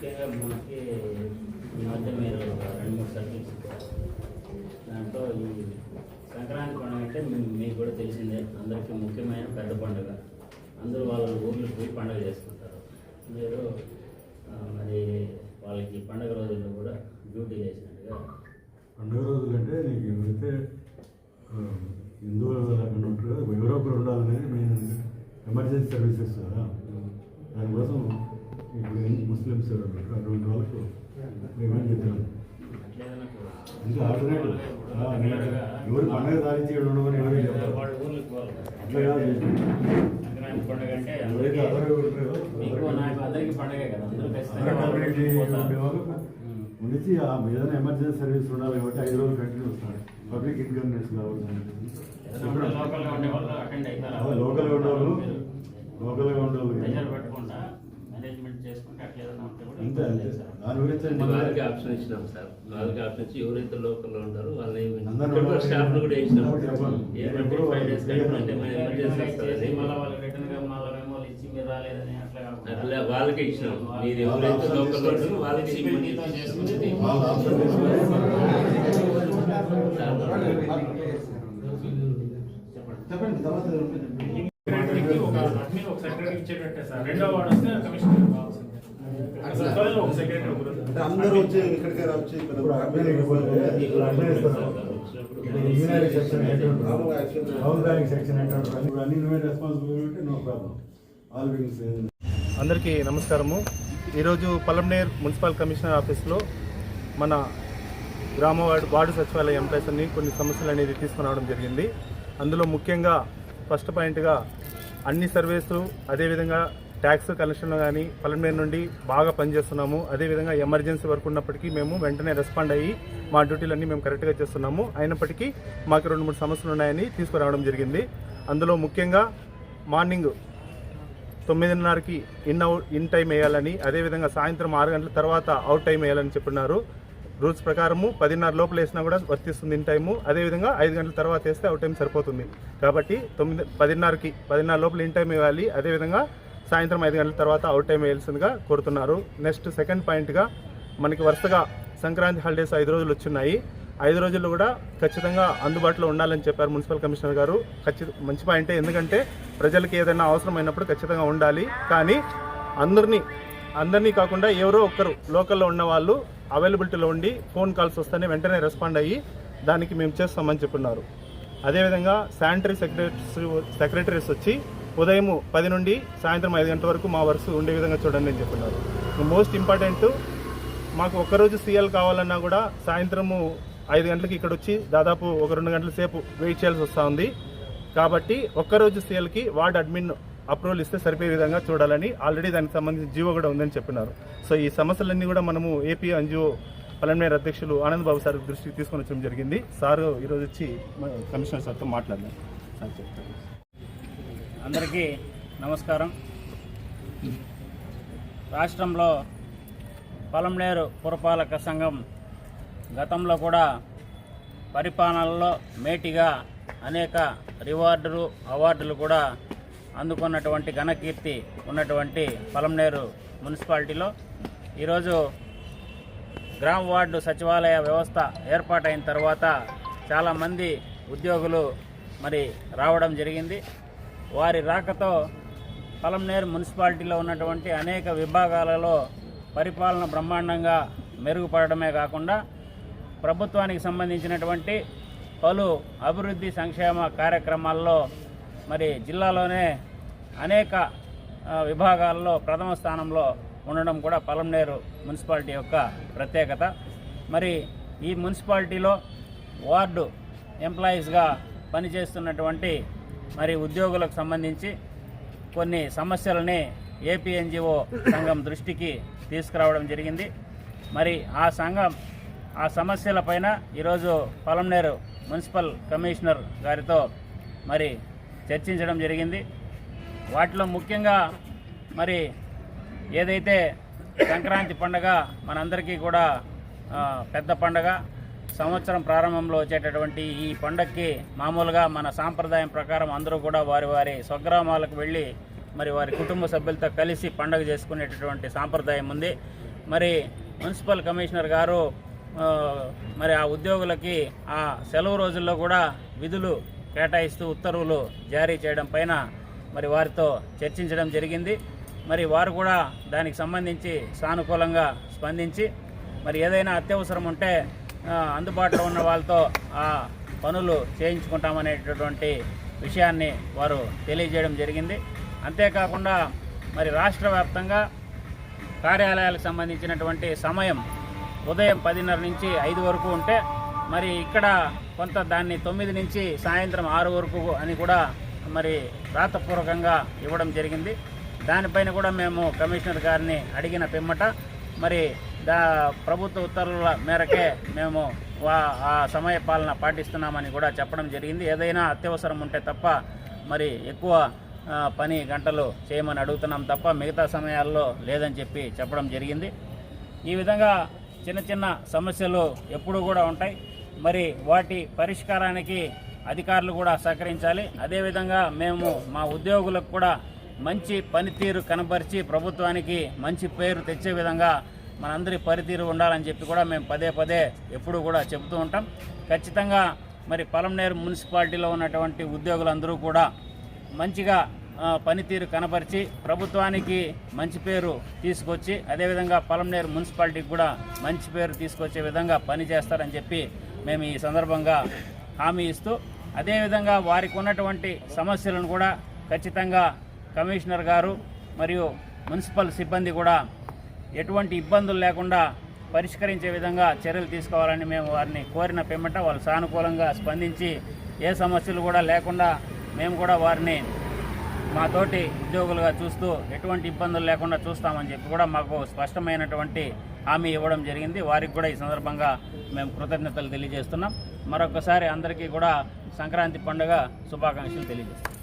ముఖ్యంగా మనకి ఈ మధ్య మీరు రెండు మూడు ఇచ్చారు దాంట్లో ఈ సంక్రాంతి పండుగ అంటే మీకు కూడా తెలిసిందే. అందరికీ ముఖ్యమైన పెద్ద పండుగ. అందరూ వాళ్ళ ఊర్లకు పోయి పండుగ చేసుకుంటారు. మీరు మరి వాళ్ళకి పండుగ రోజుల్లో కూడా డ్యూటీ చేసినట్టుగా పండుగ రోజులు అంటే నీకు ఆ, హిందువులు లేకుండా ఉంటారో ఎవరో ఒకరు ఉండాలనేది మెయిన్ ఎమర్జెన్సీ సర్వీసెస్ కదా. ఎవరు ఉంటారో అటువంటి వాళ్ళకు మేము కూడా ఇంకా ఆల్టర్నేటివ్ ఎవరు పండుగ సాధించి ఇక్కడ ఉండమని ఎవరు చెప్పారు అట్లా కాదు ఎవరైతే అదర్ ఉండిచి ఆ ఏదైనా ఎమర్జెన్సీ సర్వీస్ ఉండాలి కాబట్టి ఐదు రోజులు కంటిన్యూ వస్తాడు పబ్లిక్ ఇన్కన్వీనియన్స్ కావాలి లోకల్గా ఉండేవాళ్ళు లోకల్గా ఉండేవాళ్ళు చేసుకుంటే అట్లా ఏదైనా ఉంటే కూడా అంతే అంతే ఇబ్బంది లేదు దాని గురించి అంటే మనం వాళ్ళకి ఆప్షన్ ఇచ్చినాం సార్ వాళ్ళకి ఆప్షన్ ఇచ్చి ఎవరైతే లోకల్లో ఉంటారో వాళ్ళని అందరూ ఇక్కడ స్టాఫ్ కూడా ఇచ్చినాం. ఏమంటే ఫైవ్ డేస్ అంటే మన సార్. ఎమర్జెన్సీ చేసి వస్తుంది మళ్ళీ వాళ్ళకి రిటర్న్గా మళ్ళీ మేము ఇచ్చి మీరు రాలేదని అట్లా అట్లా వాళ్ళకే ఇచ్చినాం మీరు ఎవరైతే లోకల్లో ఉంటారో వాళ్ళకి వాళ్ళ. చెప్పండి తర్వాత ఒక అడ్మిన్ ఒక సెక్రటరీ ఇచ్చేటట్టే సార్ రెండో వాడు వస్తే కమిషనర్ కావాల్సిందే అందరూ వచ్చి ఇక్కడికే వచ్చి సెక్షన్ హౌస్ బ్యాంక్ సెక్షన్ అన్ని నో ప్రాబ్లం ఆల్ అందరికీ నమస్కారము. ఈరోజు పలంనేర్ మున్సిపల్ కమిషనర్ ఆఫీస్లో మన గ్రామ వార్డు వార్డు సచివాలయ ఎంప్లాయీస్ అన్ని కొన్ని సమస్యలు అనేది తీసుకురావడం జరిగింది. అందులో ముఖ్యంగా ఫస్ట్ పాయింట్గా అన్ని సర్వీసులు అదేవిధంగా ట్యాక్స్ కలెక్షన్లో కానీ పలంనేర్ నుండి బాగా పనిచేస్తున్నాము. అదేవిధంగా ఎమర్జెన్సీ వర్క్ ఉన్నప్పటికీ మేము వెంటనే రెస్పాండ్ అయ్యి మా డ్యూటీలన్నీ మేము కరెక్ట్గా చేస్తున్నాము. అయినప్పటికీ మాకు రెండు మూడు సమస్యలు ఉన్నాయని తీసుకురావడం జరిగింది. అందులో ముఖ్యంగా మార్నింగ్ తొమ్మిదిన్నరకి ఇన్ అవుట్ ఇన్ టైం వేయాలని అదేవిధంగా సాయంత్రం ఆరు గంటల తర్వాత అవుట్ టైం వేయాలని చెప్పినారు. రూల్స్ ప్రకారము పదిన్నర లోపల వేసినా కూడా వర్తిస్తుంది ఇన్ టైము అదేవిధంగా ఐదు గంటల తర్వాత వేస్తే అవుట్ టైం సరిపోతుంది. కాబట్టి తొమ్మిది పదిన్నరకి పదిన్నర లోపల ఇన్ టైం ఇవ్వాలి అదేవిధంగా సాయంత్రం ఐదు గంటల తర్వాత అవుట్ టైం వేయాల్సిందిగా కోరుతున్నారు. నెక్స్ట్ సెకండ్ పాయింట్గా మనకి వరుసగా సంక్రాంతి హాలిడేస్ ఐదు రోజులు వచ్చున్నాయి. ఐదు రోజుల్లో కూడా ఖచ్చితంగా అందుబాటులో ఉండాలని చెప్పారు మున్సిపల్ కమిషనర్ గారు. ఖచ్చిత మంచి పాయింటే ఎందుకంటే ప్రజలకి ఏదైనా అవసరమైనప్పుడు ఖచ్చితంగా ఉండాలి. కానీ అందరినీ అందరినీ కాకుండా ఎవరో ఒక్కరు లోకల్లో ఉన్న వాళ్ళు అవైలబిలిటీలో ఉండి ఫోన్ కాల్స్ వస్తేనే వెంటనే రెస్పాండ్ అయ్యి దానికి మేము చేస్తామని చెప్పున్నారు. అదేవిధంగా శానిటరీ సెక్రటరీస్ సెక్రటరీస్ వచ్చి ఉదయం పది నుండి సాయంత్రం ఐదు గంటల వరకు మా వర్క్స్ ఉండే విధంగా చూడండి అని చెప్తున్నారు మోస్ట్ ఇంపార్టెంట్ మాకు ఒక్కరోజు సీఎల్ కావాలన్నా కూడా సాయంత్రము ఐదు గంటలకు ఇక్కడ వచ్చి దాదాపు ఒక రెండు గంటల సేపు వెయిట్ చేయాల్సి వస్తూ ఉంది. కాబట్టి ఒక్కరోజు సీఎల్కి వార్డ్ అడ్మిన్ అప్రూవల్ ఇస్తే సరిపోయే విధంగా చూడాలని ఆల్రెడీ దానికి సంబంధించి జీవో కూడా ఉందని చెప్పినారు. సో ఈ సమస్యలన్నీ కూడా మనము ఏపీ ఎన్జిఓ పలమనేర్ అధ్యక్షులు ఆనంద్ బాబు సార్ దృష్టికి తీసుకొని వచ్చడం జరిగింది. సార్ ఈరోజు వచ్చి కమిషనర్ సార్తో మాట్లాడదాం. సార్ చెప్తాను అందరికీ నమస్కారం. రాష్ట్రంలో పొలంనేరు పురపాలక సంఘం గతంలో కూడా పరిపాలనలో మేటిగా అనేక రివార్డులు అవార్డులు కూడా అందుకున్నటువంటి ఘనకీర్తి ఉన్నటువంటి పొలంనేరు మున్సిపాలిటీలో ఈరోజు గ్రామ వార్డు సచివాలయ వ్యవస్థ ఏర్పాటైన తర్వాత చాలామంది ఉద్యోగులు మరి రావడం జరిగింది. వారి రాకతో పలంనేరు మున్సిపాలిటీలో ఉన్నటువంటి అనేక విభాగాలలో పరిపాలన బ్రహ్మాండంగా మెరుగుపడడమే కాకుండా ప్రభుత్వానికి సంబంధించినటువంటి పలు అభివృద్ధి సంక్షేమ కార్యక్రమాల్లో మరి జిల్లాలోనే అనేక విభాగాల్లో ప్రథమ స్థానంలో ఉండడం కూడా పలంనేరు మున్సిపాలిటీ యొక్క ప్రత్యేకత. మరి ఈ మున్సిపాలిటీలో వార్డు ఎంప్లాయీస్గా పనిచేస్తున్నటువంటి మరి ఉద్యోగులకు సంబంధించి కొన్ని సమస్యలని ఏపీఎన్జిఓ సంఘం దృష్టికి తీసుకురావడం జరిగింది. మరి ఆ సంఘం ఆ సమస్యలపైన ఈరోజు పొలంనేరు మున్సిపల్ కమిషనర్ గారితో మరి చర్చించడం జరిగింది. వాటిలో ముఖ్యంగా మరి ఏదైతే సంక్రాంతి పండగ మనందరికీ కూడా పెద్ద పండగ సంవత్సరం ప్రారంభంలో వచ్చేటటువంటి ఈ పండక్కి మామూలుగా మన సాంప్రదాయం ప్రకారం అందరూ కూడా వారి వారి స్వగ్రామాలకు వెళ్ళి మరి వారి కుటుంబ సభ్యులతో కలిసి పండగ చేసుకునేటటువంటి సాంప్రదాయం ఉంది. మరి మున్సిపల్ కమిషనర్ గారు మరి ఆ ఉద్యోగులకి ఆ సెలవు రోజుల్లో కూడా విధులు కేటాయిస్తూ ఉత్తర్వులు జారీ చేయడం పైన మరి వారితో చర్చించడం జరిగింది. మరి వారు కూడా దానికి సంబంధించి సానుకూలంగా స్పందించి మరి ఏదైనా అత్యవసరం ఉంటే అందుబాటులో ఉన్న వాళ్ళతో ఆ పనులు చేయించుకుంటామనేటటువంటి విషయాన్ని వారు తెలియజేయడం జరిగింది. అంతేకాకుండా మరి రాష్ట్ర వ్యాప్తంగా కార్యాలయాలకు సంబంధించినటువంటి సమయం ఉదయం పదిన్నర నుంచి ఐదు వరకు ఉంటే మరి ఇక్కడ కొంత దాన్ని తొమ్మిది నుంచి సాయంత్రం ఆరు వరకు అని కూడా మరి రాతపూర్వకంగా ఇవ్వడం జరిగింది. దానిపైన కూడా మేము కమిషనర్ గారిని అడిగిన పిమ్మట మరి దా ప్రభుత్వ ఉత్తర్వుల మేరకే మేము వా ఆ సమయ పాలన పాటిస్తున్నామని కూడా చెప్పడం జరిగింది. ఏదైనా అత్యవసరం ఉంటే తప్ప మరి ఎక్కువ పని గంటలు చేయమని అడుగుతున్నాం తప్ప మిగతా సమయాల్లో లేదని చెప్పి చెప్పడం జరిగింది. ఈ విధంగా చిన్న చిన్న సమస్యలు ఎప్పుడూ కూడా ఉంటాయి. మరి వాటి పరిష్కారానికి అధికారులు కూడా సహకరించాలి. అదేవిధంగా మేము మా ఉద్యోగులకు కూడా మంచి పనితీరు కనబరిచి ప్రభుత్వానికి మంచి పేరు తెచ్చే విధంగా మనందరి పరితీరు ఉండాలని చెప్పి కూడా మేము పదే పదే ఎప్పుడూ కూడా చెబుతూ ఉంటాం. ఖచ్చితంగా మరి పలంనేరు మున్సిపాలిటీలో ఉన్నటువంటి ఉద్యోగులందరూ కూడా మంచిగా పనితీరు కనపరిచి ప్రభుత్వానికి మంచి పేరు తీసుకొచ్చి అదేవిధంగా పలంనేరు మున్సిపాలిటీకి కూడా మంచి పేరు తీసుకొచ్చే విధంగా పనిచేస్తారని చెప్పి మేము ఈ సందర్భంగా హామీ ఇస్తూ అదేవిధంగా వారికి ఉన్నటువంటి సమస్యలను కూడా ఖచ్చితంగా కమిషనర్ గారు మరియు మున్సిపల్ సిబ్బంది కూడా ఎటువంటి ఇబ్బందులు లేకుండా పరిష్కరించే విధంగా చర్యలు తీసుకోవాలని మేము వారిని కోరిన పిమ్మట వాళ్ళు సానుకూలంగా స్పందించి ఏ సమస్యలు కూడా లేకుండా మేము కూడా వారిని మా తోటి ఉద్యోగులుగా చూస్తూ ఎటువంటి ఇబ్బందులు లేకుండా చూస్తామని చెప్పి కూడా మాకు స్పష్టమైనటువంటి హామీ ఇవ్వడం జరిగింది. వారికి కూడా ఈ సందర్భంగా మేము కృతజ్ఞతలు తెలియజేస్తున్నాం. మరొకసారి అందరికీ కూడా సంక్రాంతి పండుగ శుభాకాంక్షలు తెలియజేస్తున్నాం.